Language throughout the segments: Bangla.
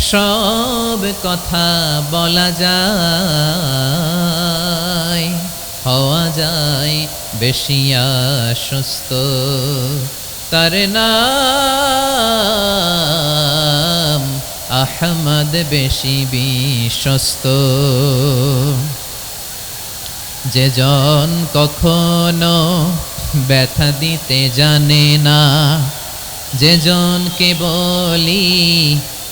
সব কথা বলা যায়, হওয়া যায় বেশি আশ্বস্ত। তার নাম আহমদ বেশি বিশ্বস্ত। যে জন কখনো ব্যথা দিতে জানে না, যে জনকে বলি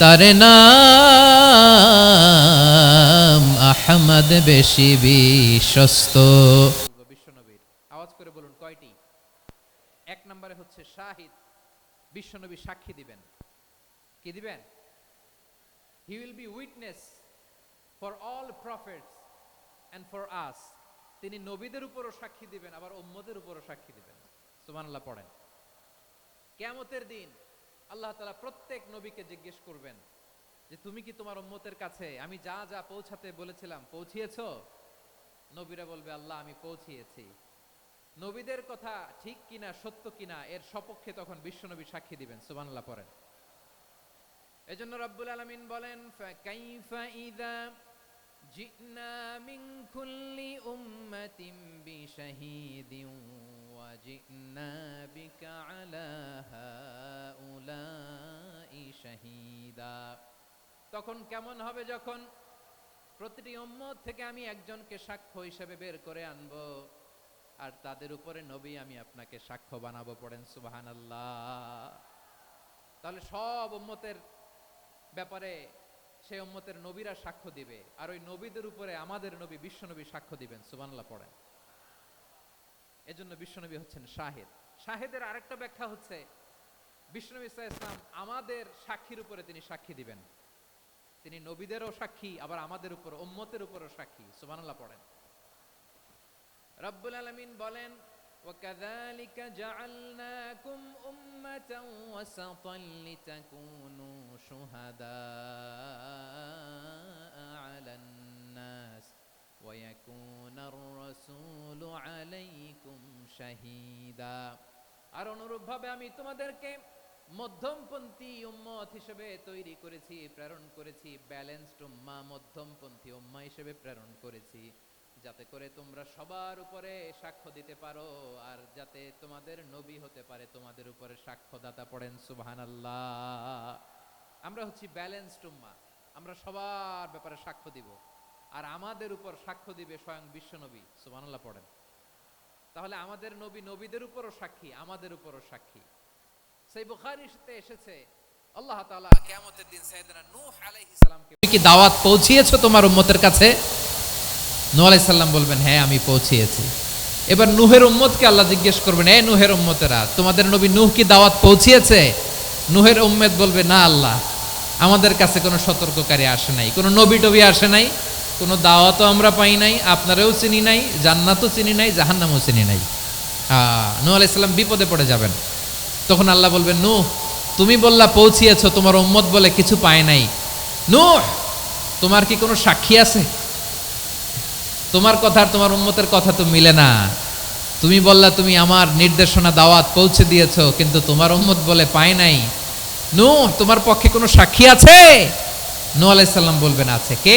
তার নাম আহমদ বেশি বিশ্বস্ত। বিশ্বনবীর আওয়াজ করে বলুন কয়টি? এক নম্বরে হচ্ছে শাহিদ। বিশ্বনবী সাক্ষী দিবেন। কি দিবেন? He will be witness for all prophets and for us তিনি নবীদের উপরও সাক্ষী দিবেন, আবার উম্মদের উপরও সাক্ষী দিবেন। সুবহানাল্লাহ, পড়েন। কেয়ামতের দিন আল্লাহ তাআলা প্রত্যেক নবীকে জিজ্ঞেস করবেন যে, তুমি কি তোমার উম্মতের কাছে? আমি যা যা পৌঁছাতে বলেছিলাম, পৌঁছিয়েছো? নবীরা বলবে, আল্লাহ, আমি পৌঁছিয়েছি। নবীদের কথা ঠিক কিনা, সত্য কিনা, এর সপক্ষে তখন বিশ্বনবী সাক্ষী দিবেন, সুবহানাল্লাহ পড়েন। এজন্য রব্বুল আলামিন বলেন জিনা মিন কুল্লি উম্মাতিন বিশাহিদিন জিনা বিকা আলা হাউলাই শাহিদা তখন কেমন হবে যখন প্রতিটি উম্মত থেকে আমি একজনকে সাক্ষ্য হিসেবে বের করে আনব, আর তাদের উপরে নবী আমি আপনাকে সাক্ষ্য বানাবো পড়েন সুবাহান তাহলে সব উম্মতের ব্যাপারে সেই উম্মতের নবীরা সাক্ষ্য দিবে, আর ওই নবীদের উপরে আমাদের নবী বিশ্বনবী সাক্ষ্য দিবেন, সুবহানাল্লাহ পড়েন। এজন্য বিশ্বনবী হচ্ছেন শাহেদ শাহেদের আরেকটা ব্যাখ্যা হচ্ছে বিশ্বনবী ইসা ইসলাম আমাদের সাক্ষীর উপরে তিনি সাক্ষী দিবেন তিনি নবীদেরও সাক্ষী আবার আমাদের উপর উম্মতের উপরও সাক্ষী সুবহানাল্লাহ পড়েন রব্বুল আলামিন বলেন وكذلك جعلناكم أمة وسطا لتكونوا شهداء على الناس ويكون الرسول عليكم শাহিদা। আর অনুরূপভাবে আমি তোমাদেরকে মধ্যমপন্থী উম্মত হিসেবে তৈরি করেছি, প্রেরণ করেছি ব্যালেন্সড উম্মা, মধ্যমপন্থী উম্মা হিসেবে প্রেরণ করেছি। যাতে করে তোমরা সবার উপরে সাক্ষ্য দিতে পারো, আর যাতে তোমাদের নবী হতে পারে, তোমাদের উপরে সাক্ষ্যদাতা পড়েন সুবহান আমরা হচ্ছি ব্যালেন্সড উম্মা, আমরা সবার ব্যাপারে সাক্ষ্য দিব। আর আমাদের উপর সাক্ষ্য দিবে স্বয়ং বিশ্বনবী সুবহানাল্লাহ পড়েন। তাহলে আমাদের নবী নবীদের উপরও সাক্ষী, আমাদের উপরও সাক্ষী। সেই বুখারীতে এসেছে, আল্লাহ তাআলা কিয়ামতের দিন সাইয়েদনা কি দাওয়াত পৌঁছিয়েছো তোমার উম্মতের কাছে? নূহ আলাইহিস বলবেন হ্যাঁ আমি পৌঁছিয়েছি। এবার নুহের উম্মতকে আল্লাহ জিজ্ঞেস করবেন, এ নুহের উম্মতেরা, তোমাদের নবী নূহ কি দাওয়াত পৌঁছিয়েছে? নুহের উম্মেদ বলবে, না আল্লাহ, আমাদের কাছে কোনো সতর্ককারী আসে নাই, কোনো নবী টবি আসে নাই। কোনো দাওয়াতও আমরা পাই নাই, আপনারাও চিনি নাই, জান্নাতও চিনি নাই, জাহান্নামও চিনি নাই। নূহ আলাইহিস সালাম বিপদে পড়ে যাবেন। তখন আল্লাহ বলবেন, নূহ, তুমি বললা পৌঁছিয়েছো, তোমার উম্মত বলে কিছু পায় নাই। নূহ, তোমার কি কোনো সাক্ষী আছে? তোমার কথা আর তোমার উম্মতের কথা তো মিলে না। তুমি বললা, তুমি আমার নির্দেশনা, দাওয়াত পৌঁছে দিয়েছ, কিন্তু তোমার উম্মত বলে পায় নাই। নু তোমার পক্ষে কোনো সাক্ষী আছে? নু আলাইসাল্লাম বলবেন, আছে। কে?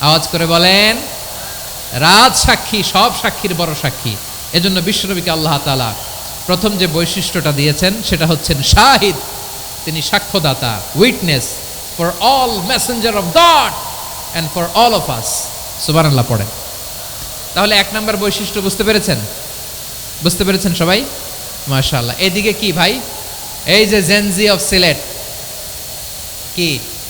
আওয়াজ করে বলেন, রাজ সাক্ষী, সব সাক্ষীর বড় সাক্ষী। এজন্য বিশ্বনবীকে আল্লাহ তালা প্রথম যে বৈশিষ্ট্যটা দিয়েছেন, সেটা হচ্ছেন শাহিদ। তিনি সাক্ষ্যদাতা witness for all messenger of God and for all of us সুবান আল্লাহ পড়েন। তাহলে এক নম্বর বৈশিষ্ট্য বুঝতে পেরেছেন? বুঝতে পেরেছেন সবাই? মাশাআল্লাহ। এদিকে কি ভাই? এই যে জেনজি অফ সিলেট কি?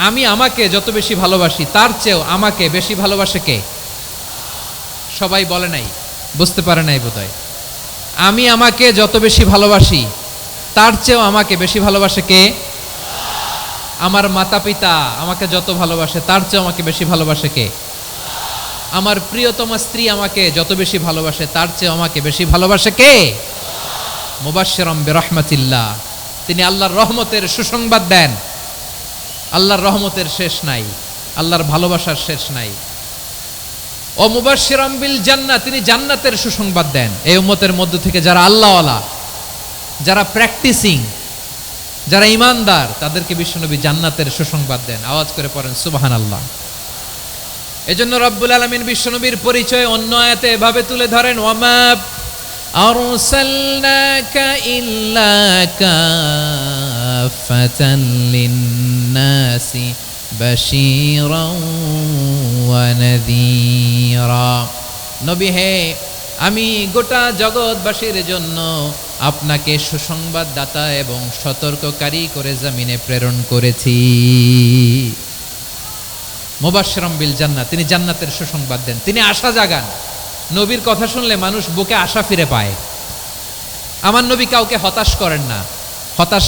আমি আমাকে যত বেশি ভালোবাসি, তার চেয়েও আমাকে বেশি ভালোবাসে কে? সবাই বলে নাই, বুঝতে পারে নাই বোধহয়। আমি আমাকে যত বেশি ভালোবাসি, তার চেয়েও আমাকে বেশি ভালোবাসে কে? আমার মাতা পিতা আমাকে যত ভালোবাসে, তার চেয়েও আমাকে বেশি ভালোবাসে কে? আমার প্রিয়তমা স্ত্রী আমাকে যত বেশি ভালোবাসে, তার চেয়েও আমাকে বেশি ভালোবাসে কে? মুবাশশিরাম বিরহমাতিল্লাহ। তিনি আল্লাহর রহমতের সুসংবাদ দেন। আল্লাহর রহমতের শেষ নাই, আল্লাহর ভালোবাসার শেষ নাই। ও মুবাসিরম্বিল জান্না তিনি জান্নাতের সুসংবাদ দেন। এই উম্মতের মধ্য থেকে যারা আল্লাহওয়ালা, যারা প্র্যাকটিসিং যারা ইমানদার, তাদেরকে বিশ্বনবী জান্নাতের সুসংবাদ দেন। আওয়াজ করে পড়েন সুবাহান আল্লাহ এই জন্য রব্বুল আলমিন বিশ্বনবীর পরিচয় অন্য আয়াতে এভাবে তুলে ধরেন ওয়ামাব আরসালনাকা ইল্লাকা كافة للناس بشيرا ونذيرا নবী হে আমি গোটা জগৎবাসীর জন্য আপনাকে সুসংবাদদাতা এবং সতর্ককারী করে জমিনে প্রেরণ করেছি মোবাশ্রম বিল জান্নাত তিনি জান্নাতের সুসংবাদ দেন তিনি আশা জাগান নবীর কথা শুনলে মানুষ বুকে আশা ফিরে পায় আমার নবী কাউকে হতাশ করেন না হতাশ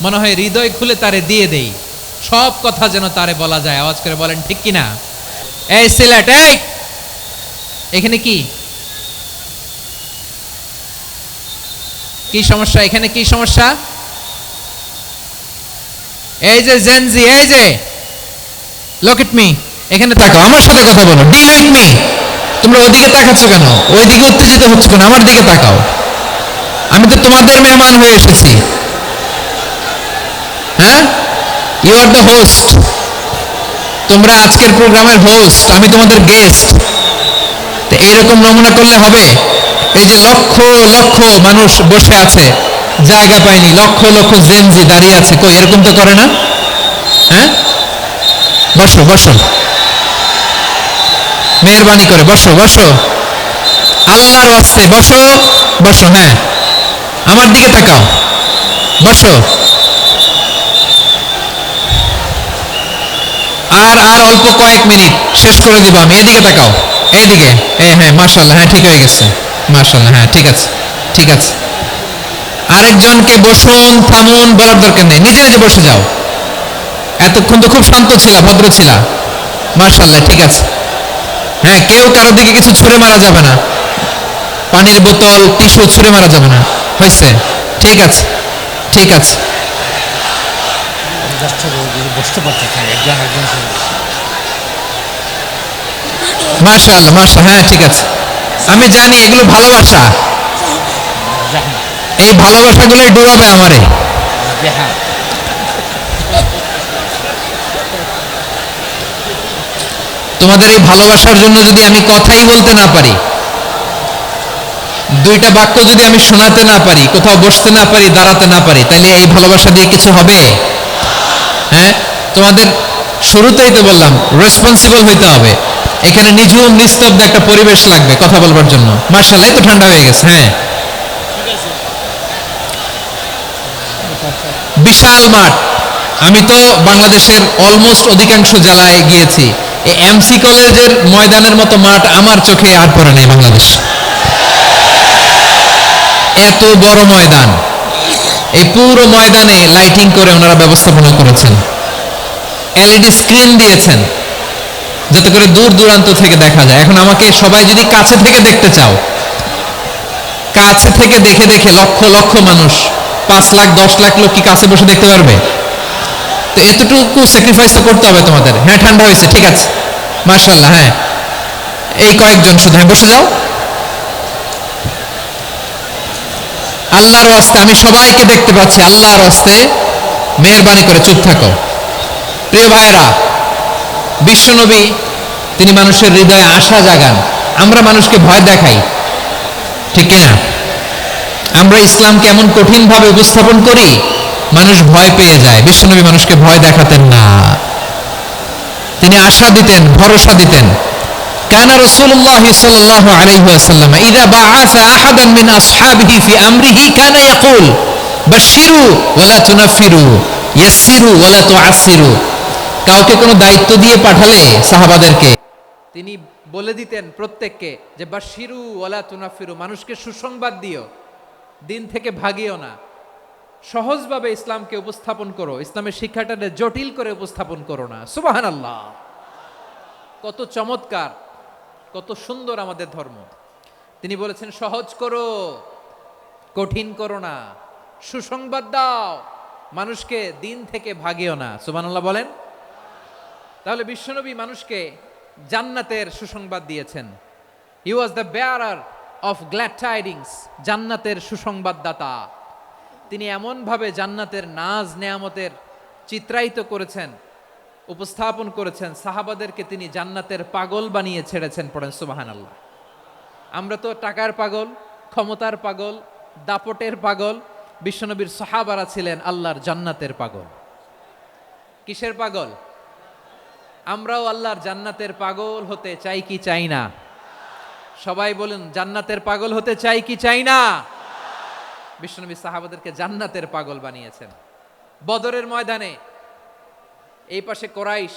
মনে হয় হৃদয় খুলে তারে দিয়ে দেই। সব কথা যেন তারে বলা যায়। আওয়াজ করে বলেন, ঠিক কিনা এই সিলেট, এই! এখানে কি? কি সমস্যা? এখানে কি সমস্যা? এই যে জেনজি এই যে! লক এট মি এখানে তাকাও আমার সাথে কথা বলো। উইথ মি তোমরা ওদিকে তাকাচ্ছ কেন? ওইদিকে উত্তেজিত হচ্ছ কেন? আমার দিকে তাকাও। আমি তো তোমাদের মেহমান হয়ে এসেছি। হ্যাঁ? ইউ আর দ্য হোস্ট তোমরা আজকের প্রোগ্রামের হোস্ট আমি তোমাদের গেস্ট তো এইরকম নমুনা করলে হবে? এই যে লক্ষ লক্ষ মানুষ বসে আছে, জায়গা পায়নি, লক্ষ লক্ষ জেনজি দাঁড়িয়ে আছে। কই, এরকম তো করে না? হ্যাঁ? বসো বসো। মেহরবানি করে, বসো বসো। আল্লাহর ওয়াস্তে বসো বসো হ্যাঁ। আমার দিকে তাকাও। বসো। আর আর অল্প কয়েক মিনিট শেষ করে দিব আমি। এদিকে তাকাও। এইদিকে। এই হ্যাঁ মার্শাল্লাহ হ্যাঁ ঠিক হয়ে গেছে। মার্শাল্লাহ হ্যাঁ ঠিক আছে ঠিক আছে। আরেকজনকে বসুন, থামুন, বলার দরকার নেই। নিজে নিজে বসে যাও। এতক্ষণ তো খুব শান্ত ছিল, ভদ্র ছিল। মার্শাল্লাহ ঠিক আছে। হ্যাঁ কেউ কারও দিকে কিছু ছুঁড়ে মারা যাবে না। পানির বোতল, টিস্যু ছুঁড়ে মারা যাবে না। হয়েছে? ঠিক আছে ঠিক আছে। বসতে পারতেছে একজন একজন করে। মার্শাল্লাহ মার্শাল হ্যাঁ ঠিক আছে। আমি জানি এগুলো ভালোবাসা। এই ভালোবাসাগুলোই ডুবাবে আমারে। তোমাদের এই ভালোবাসার জন্য যদি আমি কথাই বলতে না পারি দুইটা বাক্য যদি আমি শোনাতে না পারি কোথাও বসতে না পারি দাঁড়াতে না পারি তাহলে এই ভালোবাসা দিয়ে কিছু হবে? হ্যাঁ? তোমাদের শুরুতেই তো বললাম রেসপন্সিবল হইতে হবে। এখানে নিঝুম, নিস্তব্ধ একটা পরিবেশ লাগবে কথা বলবার জন্য। মার্শাল এই তো ঠান্ডা হয়ে গেছে হ্যাঁ। বিশাল মাঠ। আমি তো বাংলাদেশের অলমোস্ট অধিকাংশ জেলায় গিয়েছি। এই এমসি কলেজের ময়দানের মতো মাঠ আমার চোখে আর পড়ে নাই বাংলাদেশ। এত বড় ময়দান। এই পুরো ময়দানে লাইটিং করে ওনারা ব্যবস্থাপনা করেছেন। এলইডি স্ক্রিন দিয়েছেন, যাতে করে দূর দূরান্ত থেকে দেখা যায়। এখন আমাকে সবাই যদি কাছে থেকে দেখতে চাও, কাছে থেকে দেখে দেখে লক্ষ লক্ষ মানুষ, পাঁচ লাখ, দশ লাখ লোক কি কাছে বসে দেখতে পারবে? তো এতটুকু স্যাক্রিফাইস করতে হবে তোমাদের। হ্যাঁ ঠান্ডা হয়েছে, ঠিক আছে। মার্শাল্লাহ হ্যাঁ। এই কয়েকজন শুধু হ্যাঁ বসে যাও। আল্লাহর ওয়াস্তে আমি সবাইকে দেখতে পাচ্ছি আল্লাহর ওয়াস্তে মেহরবানি করে চুপ থাকো। প্রিয় ভাইরা বিশ্বনবী, তিনি মানুষের হৃদয়ে আশা জাগান। আমরা মানুষকে ভয় দেখাই, ঠিক কিনা? আমরা ইসলামকে এমন কঠিনভাবে উপস্থাপন করি, মানুষ ভয় পেয়ে যায়। বিশ্বনবী মানুষকে ভয় দেখাতেন না। তিনি আশা দিতেন, ভরসা দিতেন। كان رسول الله صلى الله عليه وسلم إذا بعث أحدا من أصحابه في أمره كان يقول بشروا ولا تنفروا يسروا ولا تعسروا কাউকে কোনো দায়িত্ব দিয়ে পাঠালে সাহাবাদেরকে তিনি বলে দিতেন প্রত্যেককে যে বাশিরু ওলা তুনাফিরু মানুষকে সুসংবাদ দিও দিন থেকে ভাগিও না সহজভাবে ইসলামকে উপস্থাপন করো ইসলামের শিক্ষাটাকে জটিল করে উপস্থাপন করো না সুবাহান আল্লাহ কত চমৎকার কত সুন্দর আমাদের ধর্ম। তিনি বলেছেন, সহজ করো, কঠিন করো না। সুসংবাদ দাও। মানুষকে দিন থেকে ভাগিও না। সুবহানাল্লাহ বলেন। তাহলে বিশ্বনবী মানুষকে জান্নাতের সুসংবাদ দিয়েছেন। He was the bearer of glad tidings জান্নাতের সুসংবাদদাতা। তিনি এমনভাবে জান্নাতের নাজ নেয়ামতের চিত্রায়িত করেছেন উপস্থাপন করেছেন সাহাবাদেরকে তিনি জান্নাতের পাগল বানিয়ে ছেড়েছেন পড়েন সুবাহান আল্লাহ আমরা তো টাকার পাগল, ক্ষমতার পাগল, দাপটের পাগল, বিশ্বনবীর সাহাবারা ছিলেন আল্লাহর জান্নাতের পাগল। কিসের পাগল? আমরাও আল্লাহর জান্নাতের পাগল হতে চাই কি চাই না? সবাই বলুন, জান্নাতের পাগল হতে চাই কি চাই না? বিশ্বনবী সাহাবাদেরকে জান্নাতের পাগল বানিয়েছেন। বদরের ময়দানে এই পাশে কোরাইশ,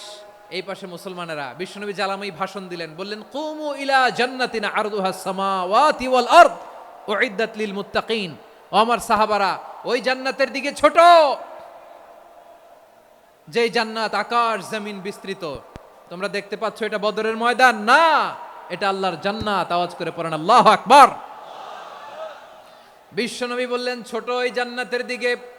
এই পাশে মুসলমানেরা। বিশ্বনবী জালামাই ভাষণ দিলেন, বললেন, কুমু ইলা জান্নাতিনা আরদুহা ওয়াল লিল মুত্তাকিন। আমার সাহাবারা, ওই জান্নাতের দিকে ছোট। যে জান্নাত আকাশ, জমিন বিস্তৃত। তোমরা দেখতে পাচ্ছ এটা বদরের ময়দান। না, এটা আল্লাহর জান্নাত। আওয়াজ করে পড়েন, আল্লাহ আকবার। বিশ্বনবী বললেন, ছোট ওই জান্নাতের দিকে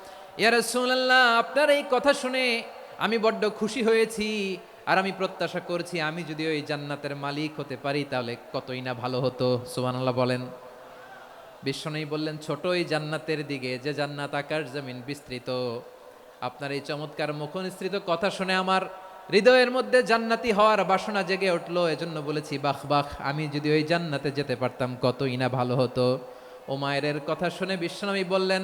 ইয়া রাসূলুল্লাহ, আপনার এই কথা শুনে আমি বড্ড খুশি হয়েছি আর আমি প্রত্যাশা করছি আমি যদি ওই জান্নাতের মালিক হতে পারি তাহলে কতই না ভালো হতো। সুবহানাল্লাহ বলেন। বিশ্বনবী বললেন, ছোট এই জান্নাতের দিকে, যে জান্নাত আকাশ জমিন বিস্তৃত, আপনার এই চমৎকার মুখনিসৃত কথা শুনে আমার হৃদয়ের মধ্যে জান্নাতি হওয়ার বাসনা জেগে উঠল। এজন্য বলেছি, বাহ বাহ, আমি যদি ওই জান্নাতে যেতে পারতাম কতই না ভালো হতো। ও ওমায়ের কথা শুনে বিশ্বনবী বললেন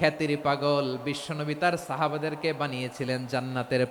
খ্যাতির পাগল বিশ্বনবী তার সাহাবাদেরকে বানিয়েছিলেন জান্নাতের